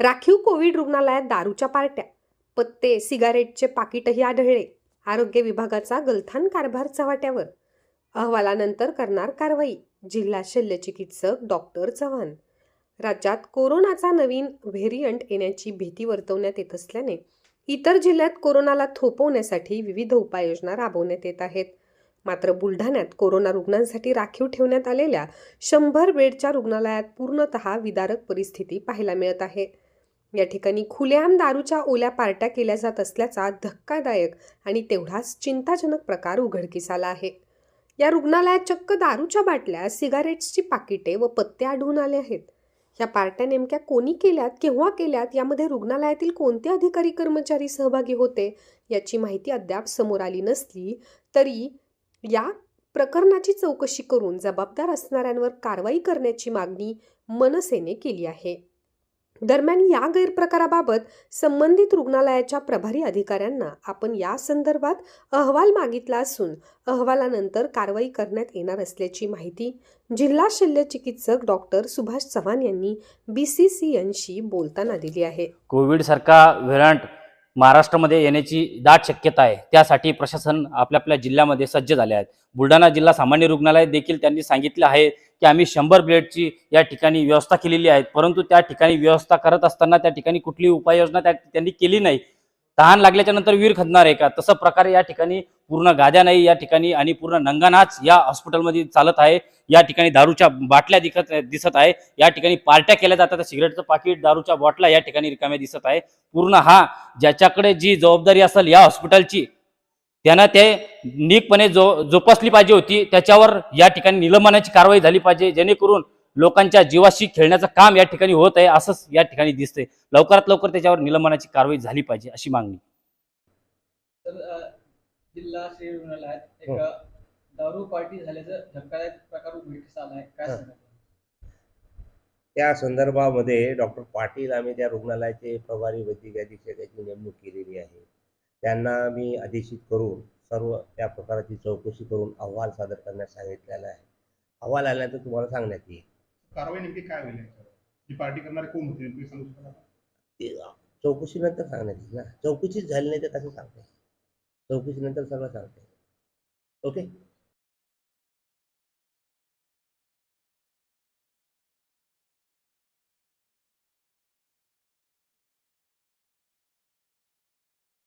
राखीव कोविड रुग्णालयात दारूच्या पार्ट्या पत्ते सिगारेटचे पाकिटही आढळले. आरोग्य विभागाचा गलथान कारभार चव्हाट्यावर. अहवालानंतर करणार कारवाई जिल्हा शल्यचिकित्सक डॉक्टर चव्हाण. राज्यात कोरोनाचा नवीन व्हेरियंट येण्याची भीती वर्तवण्यात येत असल्याने इतर जिल्ह्यात कोरोनाला थोपवण्यासाठी विविध उपाययोजना राबवण्यात येत आहेत. मात्र बुलढाण्यात कोरोना रुग्णांसाठी राखीव ठेवण्यात आलेल्या शंभर बेडच्या रुग्णालयात पूर्णतः विदारक परिस्थिती पाहायला मिळत आहे. या ठिकाणी खुलेआम दारूच्या ओल्या पार्ट्या केल्या जात असल्याचा धक्कादायक आणि तेवढाच चिंताजनक प्रकार उघडकीस आला आहे. या रुग्णालयात चक्क दारूच्या बाटल्या सिगारेट्सची पाकिटे व पत्ते आढळून आले आहेत. या पार्ट्या नेमक्या कोणी केल्यात केव्हा केल्यात यामध्ये रुग्णालयातील कोणते अधिकारी कर्मचारी सहभागी होते याची माहिती अद्याप समोर आली नसली तरी या प्रकरणाची चौकशी करून जबाबदार असणाऱ्यांवर कारवाई करण्याची मागणी मनसेने केली आहे. दरम्यान या गैरप्रकाराबाबत संबंधित रुग्णालयाच्या प्रभारी अधिकाऱ्यांना आपण या संदर्भात अहवाल मागितला असून अहवालानंतर कारवाई करण्यात येणार असल्याची माहिती जिल्हा शल्यचिकित्सक डॉक्टर सुभाष चव्हाण यांनी बी सी सी एनशी बोलताना दिली आहे. कोविडसारखा व्हेरंट महाराष्ट्रामध्ये येण्याची दाट शक्यता आहे. त्यासाठी प्रशासन आपल्या आपल्या जिल्ह्यामध्ये सज्ज झाले आहेत. बुलढाणा जिल्हा सामान्य रुग्णालय देखील त्यांनी सांगितलं आहे की आम्ही शंभर बेडची या ठिकाणी व्यवस्था केलेली आहे. परंतु त्या ठिकाणी व्यवस्था करत असताना त्या ठिकाणी कुठली उपाययोजना त्या त्यांनी केली नाही. तहान लागल्याच्या नंतर वीर खदणार आहे का? तसं प्रकारे या ठिकाणी पूर्ण गाद्या नाही या ठिकाणी आणि पूर्ण नंगानाच या हॉस्पिटलमध्ये चालत आहे. या ठिकाणी दारूच्या बाटल्या दिसत दिसत आहे. या ठिकाणी पार्ट्या केल्या जातात सिगरेटचं पाकिट दारूच्या बॉटला या ठिकाणी रिकाम्या दिसत आहे. पूर्ण हा ज्याच्याकडे जी जबाबदारी असेल या हॉस्पिटलची त्यानं ते नीटपणे जो जोपासली पाहिजे होती त्याच्यावर या ठिकाणी निलंबनाची कारवाई झाली पाहिजे जेणेकरून लोकांच्या जीवाशी खेळण्याचं काम या ठिकाणी होत आहे असंच या ठिकाणी दिसतंय. लवकरात लवकर त्याच्यावर निलंबनाची कारवाई झाली पाहिजे अशी मागणी. तर अ, जिल्हा श्री रुग्णालयात एक हो. अ, दारू पार्टी झाल्याचं धक्कादायक प्रकार उघडकीस आला आहे. काय. सांगाल? त्या संदर्भामध्ये डॉक्टर पाटील आम्ही त्या रुग्णालयाचे प्रभारी वैद्यकीय अधीक्षकाची नेमणूक केलेली आहे. त्यांना मी अधीक्षित करून सर्व त्या प्रकाराची चौकशी करून अहवाल सादर करण्यास सांगितलेला आहे. अहवाल आल्यानंतर तुम्हाला सांगण्यात येईल. कारवाई नेमकी काय होईल जी पार्टी करणारे कोण होते नेमकी सांगू शकाल? आपण? ते चौकशीनंतर सांगण्यात येईल ना. चौकशीच झाली नाही तर कसं सांगता चौकशीनंतर सगळं सांगता ओके?